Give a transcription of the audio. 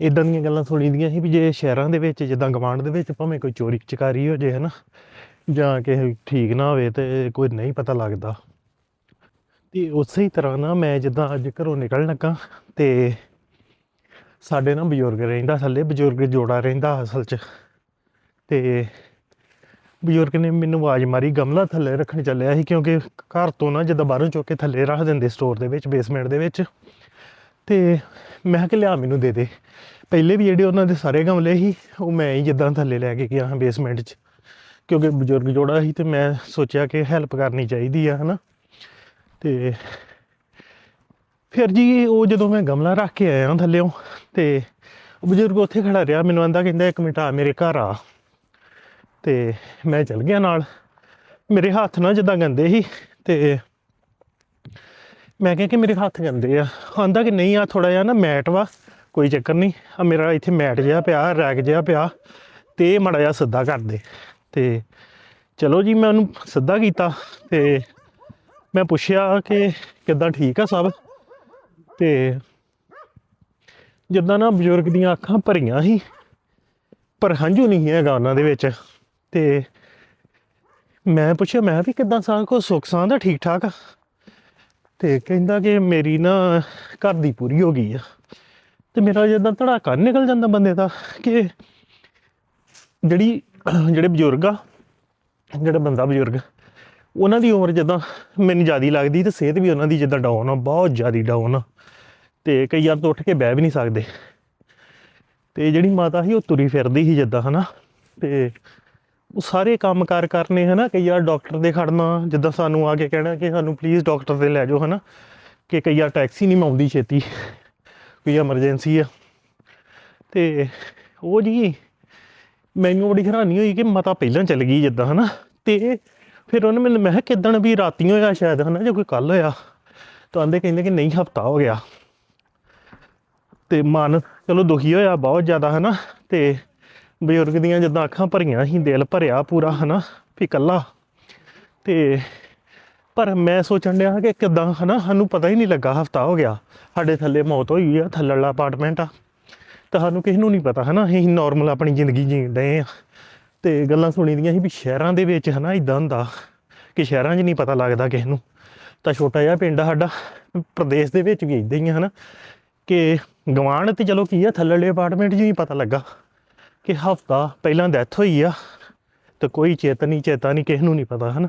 ਇਦਾਂ ਦੀਆਂ ਗੱਲਾਂ ਸੁਣੀਦੀਆਂ ਸੀ ਵੀ ਜੇ ਸ਼ਹਿਰਾਂ ਦੇ ਵਿੱਚ, ਜਿੱਦਾਂ ਗਵਾਂਢ ਦੇ ਵਿੱਚ ਭਾਵੇਂ ਕੋਈ ਚੋਰੀ ਚਕਾਰੀ ਹੋ ਜੇ, ਹਨਾ, ਜਾਂ ਕਿਸੇ ਠੀਕ ਨਾ ਹੋਵੇ ਤੇ ਕੋਈ ਨਹੀਂ ਪਤਾ ਲੱਗਦਾ। ਤੇ ਉਸੇ ਹੀ ਤਰ੍ਹਾਂ ਨਾ ਮੈਂ ਜਿੱਦਾਂ ਅੱਜ ਘਰੋਂ ਨਿਕਲਣ ਲੱਗਾ ਤੇ ਸਾਡੇ ਨਾ ਬਜ਼ੁਰਗ ਰਹਿੰਦਾ ਥੱਲੇ, ਬਜ਼ੁਰਗ ਜੋੜਾ ਰਹਿੰਦਾ ਅਸਲ 'ਚ। ਤੇ ਬਜ਼ੁਰਗ ਨੇ ਮੈਨੂੰ ਆਵਾਜ਼ ਮਾਰੀ, ਗਮਲਾ ਥੱਲੇ ਰੱਖਣ ਚੱਲਿਆ ਸੀ ਕਿਉਂਕਿ ਘਰ ਤੋਂ ਨਾ ਜਦੋਂ ਬਾਹਰੋਂ ਚੁੱਕ ਕੇ ਥੱਲੇ ਰੱਖ ਦਿੰਦੇ ਸਟੋਰ ਦੇ ਵਿੱਚ ਬੇਸਮੈਂਟ ਦੇ ਵਿੱਚ। ਤੇ ਮੈਂ ਕਿਹਾ ਕਿ ਲਿਆ ਮੈਨੂੰ ਦੇ ਦੇ। ਪਹਿਲੇ ਵੀ ਜਿਹੜੇ ਉਹਨਾਂ ਦੇ ਸਾਰੇ ਗਮਲੇ ਸੀ, ਉਹ ਮੈਂ ਹੀ ਜਿੱਦਾਂ ਥੱਲੇ ਲੈ ਕੇ ਗਿਆ ਹਾਂ ਬੇਸਮੈਂਟ 'ਚ। ਕਿਉਂਕਿ ਬਜ਼ੁਰਗ ਜੋੜਾ ਸੀ ਤੇ ਮੈਂ ਸੋਚਿਆ ਕਿ ਹੈਲਪ ਕਰਨੀ ਚਾਹੀਦੀ ਆ, ਹਨਾ। ਤੇ ਫਿਰ ਜੀ ਉਹ ਜਦੋਂ ਮੈਂ ਗਮਲਾ ਰੱਖ ਕੇ ਆਇਆ ਥੱਲੇੋਂ ਤੇ ਉਹ ਬਜ਼ੁਰਗ ਉੱਥੇ ਖੜਾ ਰਿਹਾ, ਮੈਨੂੰ ਆਂਦਾ ਕਹਿੰਦਾ, ਇੱਕ ਮਿੰਟ ਆ, ਮੇਰੇ ਘਰ ਆ। ਤੇ ਮੈਂ ਚਲ ਗਿਆ ਨਾਲ। ਮੇਰੇ ਹੱਥ ਨਾ ਜਿੱਦਾਂ ਗੰਦੇ ਸੀ, ਤੇ ਮੈਂ ਕਿਹਾ ਕਿ ਮੇਰੇ ਹੱਥ ਜਾਂਦੇ ਆ। ਆਂਦਾ ਕਿ ਨਹੀਂ ਆ ਥੋੜਾ ਜਿਹਾ ਨਾ ਮੈਟ ਵਾ, ਕੋਈ ਚੱਕਰ ਨਹੀਂ। ਆ ਮੇਰਾ ਇੱਥੇ ਮੈਟ ਜਿਹਾ ਪਿਆ, ਰੈਕ ਜਿਹਾ ਪਿਆ, ਤੇ ਇਹ ਮਾੜਾ ਜਿਹਾ ਸਿੱਧਾ ਕਰ ਦੇ। ਤੇ ਚਲੋ ਜੀ, ਮੈਂ ਉਹਨੂੰ ਸਿੱਧਾ ਕੀਤਾ, ਤੇ ਮੈਂ ਪੁੱਛਿਆ ਕਿ ਕਿੱਦਾਂ ਠੀਕ ਆ ਸਭ? ਤੇ ਜਿੱਦਾਂ ਨਾ ਬਜ਼ੁਰਗ ਦੀਆਂ ਅੱਖਾਂ ਭਰੀਆਂ ਸੀ, ਪਰ ਹੰਝੂ ਨਹੀਂ ਹੈਗਾ ਉਹਨਾਂ ਦੇ ਵਿੱਚ। ਤੇ ਮੈਂ ਪੁੱਛਿਆ, ਮੈਂ ਵੀ ਕਿੱਦਾਂ ਸਾਰਾ ਕੁਝ ਸੁੱਖ ਸਾਂਦ ਆ ਠੀਕ ਠਾਕ ਆ? ਤੇ ਕਹਿੰਦਾ ਕਿ ਮੇਰੀ ਨਾ ਘਰ ਦੀ ਪੂਰੀ ਹੋ ਗਈ ਆ। ਤੇ ਮੇਰਾ ਜਿੱਦਾਂ ਧੜਾਕਾ ਨਿਕਲ ਜਾਂਦਾ ਬੰਦੇ ਦਾ ਕਿ ਜਿਹੜੀ ਜਿਹੜੇ ਬਜ਼ੁਰਗ ਆ, ਜਿਹੜਾ ਬੰਦਾ ਬਜ਼ੁਰਗ, ਉਹਨਾਂ ਦੀ ਉਮਰ ਜਿੱਦਾਂ ਮੈਨੂੰ ਜ਼ਿਆਦੀ ਲੱਗਦੀ ਤੇ ਸਿਹਤ ਵੀ ਉਹਨਾਂ ਦੀ ਜਿੱਦਾਂ ਡਾਊਨ ਆ, ਬਹੁਤ ਜ਼ਿਆਦੀ ਡਾਊਨ ਆ। ਤੇ ਕਈ ਵਾਰ ਤੋਂ ਉੱਠ ਕੇ ਬਹਿ ਵੀ ਨਹੀਂ ਸਕਦੇ। ਤੇ ਜਿਹੜੀ ਮਾਤਾ ਸੀ ਉਹ ਤੁਰੀ ਫਿਰਦੀ ਸੀ ਜਿੱਦਾਂ, ਹਨਾ? ਤੇ ਉਹ ਸਾਰੇ ਕੰਮ ਕਾਰ ਕਰਨੇ ਹਨਾ, ਕਈ ਵਾਰ ਡਾਕਟਰ ਦੇ ਖੜਨਾ, ਜਿੱਦਾਂ ਸਾਨੂੰ ਆ ਕੇ ਕਹਿਣਾ ਕਿ ਸਾਨੂੰ ਪਲੀਜ਼ ਡਾਕਟਰ ਦੇ ਲੈ ਜਾਓ ਹਨਾ, ਕਿ ਕਈ ਵਾਰ ਟੈਕਸੀ ਨਹੀਂ ਆਉਂਦੀ ਛੇਤੀ, ਕੋਈ ਐਮਰਜੈਂਸੀ ਆ। ਤੇ ਉਹ ਜੀ ਮੈਨੂੰ ਬੜੀ ਹੈਰਾਨੀ ਹੋਈ ਕਿ ਮਤਾ ਪਹਿਲਾਂ ਚੱਲ ਗਈ ਜਿੱਦਾਂ ਹਨਾ, ਤੇ ਫਿਰ ਉਹਨੇ ਮੈਨੂੰ, ਮੈਂ ਕਿਹਾ ਕਿੱਦਣ ਵੀ ਰਾਤੀ ਹੋਇਆ ਸ਼ਾਇਦ ਹਨਾ, ਜਾਂ ਕੋਈ ਕੱਲ ਹੋਇਆ, ਤਾਂ ਆਂਦੇ ਕਹਿੰਦੇ ਕਿ ਨਹੀਂ ਹਫਤਾ ਹੋ ਗਿਆ। ਤੇ ਮਨ ਚਲੋ ਦੁਖੀ ਹੋਇਆ ਬਹੁਤ ਜ਼ਿਆਦਾ ਹਨਾ, ਤੇ ਬਜ਼ੁਰਗ ਦੀਆਂ ਜਿੱਦਾਂ ਅੱਖਾਂ ਭਰੀਆਂ ਸੀ, ਦਿਲ ਭਰਿਆ ਪੂਰਾ, ਹਨਾ, ਵੀ ਕੱਲਾ ਤੇ ਪਰ ਮੈਂ ਸੋਚਣ ਡਿਆ ਕਿ ਕਿਦਾਂ, ਹਨਾ, ਸਾਨੂੰ ਪਤਾ ਹੀ ਨਹੀਂ ਲੱਗਾ, ਹਫਤਾ ਹੋ ਗਿਆ। ਸਾਡੇ ਥੱਲੇ ਮੌਤ ਹੋਈ ਆ ਥੱਲੜਾ ਅਪਾਰਟਮੈਂਟ ਆ। ਤਾਂ ਸਾਨੂੰ ਕਿਸੇ ਨੂੰ ਨਹੀਂ ਪਤਾ, ਹਨਾ, ਅਸੀਂ ਨਾਰਮਲ ਆਪਣੀ ਜ਼ਿੰਦਗੀ ਜੀਣ ਡਏ ਆ। ਤੇ ਗੱਲਾਂ ਸੁਣੀ ਦੀਆਂ ਸੀ ਵੀ ਸ਼ਹਿਰਾਂ ਦੇ ਵਿੱਚ, ਹਨਾ ਇਦਾਂ ਹੁੰਦਾ ਕਿ ਸ਼ਹਿਰਾਂ 'ਚ ਨਹੀਂ ਪਤਾ ਲੱਗਦਾ ਕਿਸੇ ਨੂੰ। ਤਾਂ ਛੋਟਾ ਜਿਹਾ ਪਿੰਡ ਆ ਸਾਡਾ, ਪ੍ਰਦੇਸ਼ ਦੇ ਵਿੱਚ ਵੀ ਇਦਾਂ ਹੀ ਆ, ਹਨਾ, ਕਿ ਗਵਾਂਢ ਤੇ ਚਲੋ ਕੀ ਆ ਥੱਲੜੇ ਅਪਾਰਟਮੈਂਟ 'ਚ ਨਹੀਂ ਪਤਾ ਲੱਗਾ। ਕਿ ਹਫਤਾ ਪਹਿਲਾਂ ਡੈਥ ਹੋਈ ਆ ਤੇ ਕੋਈ ਚੇਤ ਨਹੀਂ ਚੇਤਾ ਨਹੀਂ, ਕਿਸੇ ਨੂੰ ਨਹੀਂ ਪਤਾ, ਹਨਾ?